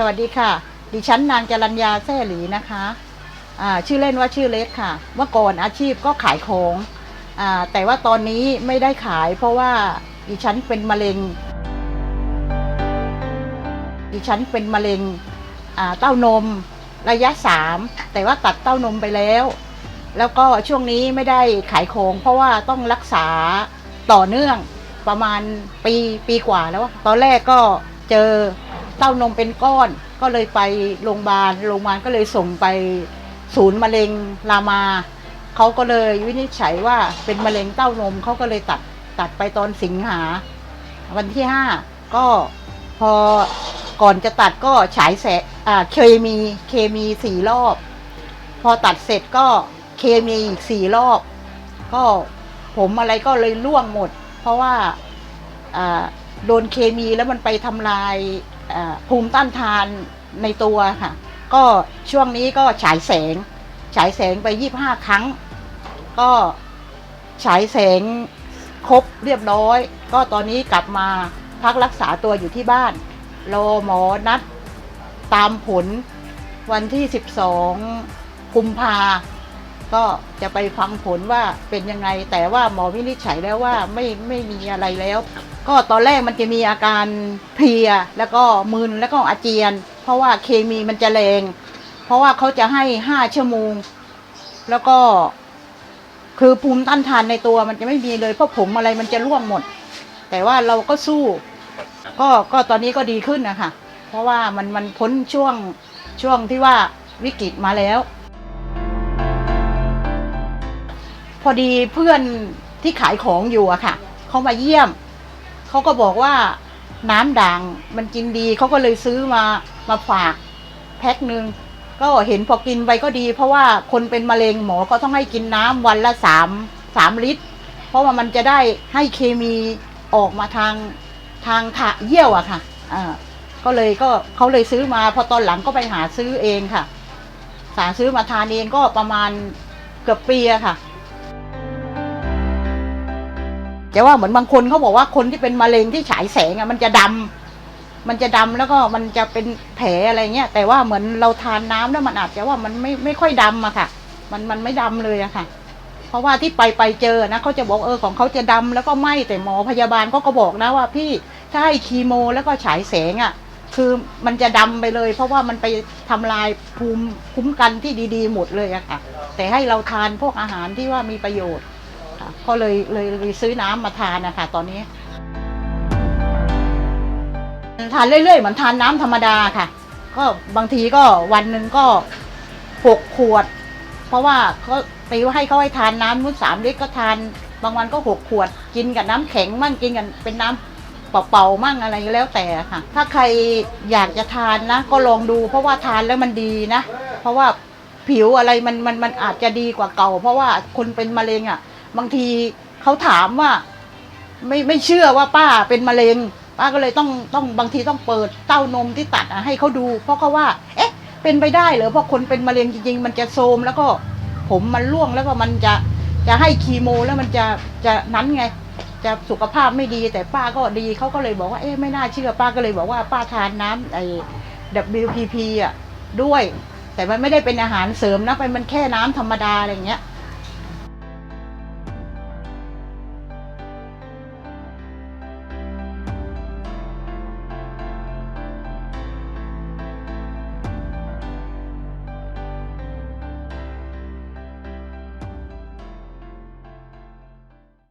สวัสดีค่ะ ดิฉันนางจรัญญาแซ่หลีนะคะชื่อเล่นว่าชื่อเล็กค่ะ เมื่อก่อนอาชีพก็ขายของอแต่ว่าตอนนี้ไม่ได้ขายเพราะว่าดิฉันเป็นมะเร็ง ดิฉันเป็นมะเร็งเต้านมระยะสามแต่ว่าตัดเต้านมไปแล้ว แล้วก็ช่วงนี้ไม่ได้ขายของเพราะว่าต้องรักษาต่อเนื่องประมาณปีปีกว่าแล้ว ตอนแรกก็เจอ เต้านมเป็นก้อน ก็เลยไปโรงพยาบาลโรงพยาบาลก็เลยส่งไปศูนย์มะเร็งรามาเขาก็เลยวินิจฉัยว่าเป็นมะเร็งเต้านมเขาก็เลยตัดตัดไปตอนสิงหา วันที่ห้าก็พอก่อนจะตัดก็ฉายแสงอ่าเคมีเคมีสี่รอบ พอตัดเสร็จก็เคมีอีกสี่รอบ ก็ผมอะไรก็เลยร่วงหมด เพราะว่าอ่าโดนเคมีแล้วมันไปทำลาย ภูมิต้านทานในตัวค่ะ ก็ช่วงนี้ก็ฉายแสง ฉายแสงไปยี่บห้าครั้ง ก็ฉายแสงครบเรียบร้อย ก็ตอนนี้กลับมาพักรักษาตัวอยู่ที่บ้านรอหมอนัดตามผลวันที่ 12 กุมภา ก็จะไปฟังผลว่าเป็นยังไง แต่ว่าหมอวินิจฉัยแล้วว่าไม่ไม่มีอะไรแล้ว ก็ตอนแรกมันจะมีอาการเพลียแล้วก็มึนแล้วก็อาเจียน เพราะว่าเคมีมันจะแรง เพราะว่าเขาจะให้ห้าชั่วโมง แล้วก็ คือภูมิต้านทานในตัวมันจะไม่มีเลยเพราะผมอะไรมันจะร่วงหมด แต่ว่าเราก็สู้ ก็ก็ตอนนี้ก็ดีขึ้นนะคะเพราะว่ามันมันพ้นช่วงช่วงที่ว่าวิกฤตมาแล้ว อดีเพื่อนที่ขายของอยู่อะค่ะเขามาเยี่ยมเขาก็บอกว่าน้ำด่างมันกินดีเขาก็เลยซื้อมามาฝากแพ็คหนึ่งก็เห็นพอกินไปก็ดี เพราะว่าคนเป็นมะเร็งหมอก็ต้องให้กินน้ำวันละสามสามลิตร เพราะว่ามันจะได้ให้เคมีออกมาทางทางถะเยี่ยวอะค่ะอ่าก็เลยก็เขาเลยซื้อมาพอตอนหลังก็ไปหาซื้อเองค่ะ สาซื้อมาทานเองก็ประมาณเกือบปีอะค่ะ แต่ว่าเหมือนบางคนเขาบอกว่าคนที่เป็นมะเร็งที่ฉายแสงอะมันจะดำมันจะดำแล้วก็มันจะเป็นแผลอะไรเงี้ยแต่ว่าเหมือนเราทานน้ำแล้วมันอาจจะว่ามันไม่ไม่ค่อยดำอะค่ะ มันมันไม่ดำเลยอะค่ะ เพราะว่าที่ไปไปเจอนะเขาจะบอกเออของเขาจะดำแล้วก็ไหมแต่หมอพยาบาลเขาก็บอกนะว่าพี่ถ้าให้คีโมแล้วก็ฉายแสงอะ่ะคือมันจะดำไปเลย เพราะว่ามันไปทำลายภูมิคุ้มกันที่ดี ๆ หมดเลยอะค่ะ แต่ให้เราทานพวกอาหารที่ว่ามีประโยชน์ ก็เลยเลยเลยซื้อน้ำมาทานนะคะตอนนี้ ทานเรื่อยๆเหมือนทานน้ำธรรมดาค่ะ ก็บางทีก็วันหนึ่งก็หกขวด เพราะว่าเขาตีว่าให้เขาให้ทานน้ำมุดสามลิตรก็ทาน บางวันก็หกขวด กินกับน้ำแข็งมั่งกินกันเป็นน้ำเปล่าๆมั่งอะไรแล้วแต่ค่ะ ถ้าใครอยากจะทานนะ ก็ลองดู เพราะว่าทานแล้วมันดีนะ เพราะว่าผิวอะไรมันมันมันอาจจะดีกว่าเก่า เพราะว่าคนเป็นมะเร็งอะ บางทีเขาถามว่า ไม่ไม่เชื่อว่าป้าเป็นมะเร็ง ป้าก็เลยต้องต้องบางทีต้องเปิดเต้านมที่ตัดอะให้เขาดู เพราะเขาว่า เอ๊ะ เป็นไปได้เหรอเพราะคนเป็นมะเร็งจริงๆ มันจะโทรมแล้วก็ผมมันร่วงแล้วก็มันจะจะให้คีโม แล้วมันจะจะนั้นไง จะสุขภาพไม่ดีแต่ป้าก็ดีเขาก็เลยบอกว่าเอ๊ะไม่น่าเชื่อป้าก็เลยบอกว่าป้าทานน้ำไอ้ WPP อะด้วย แต่มันไม่ได้เป็นอาหารเสริมนะเป็นมันแค่น้ำธรรมดาอะไรเงี้ย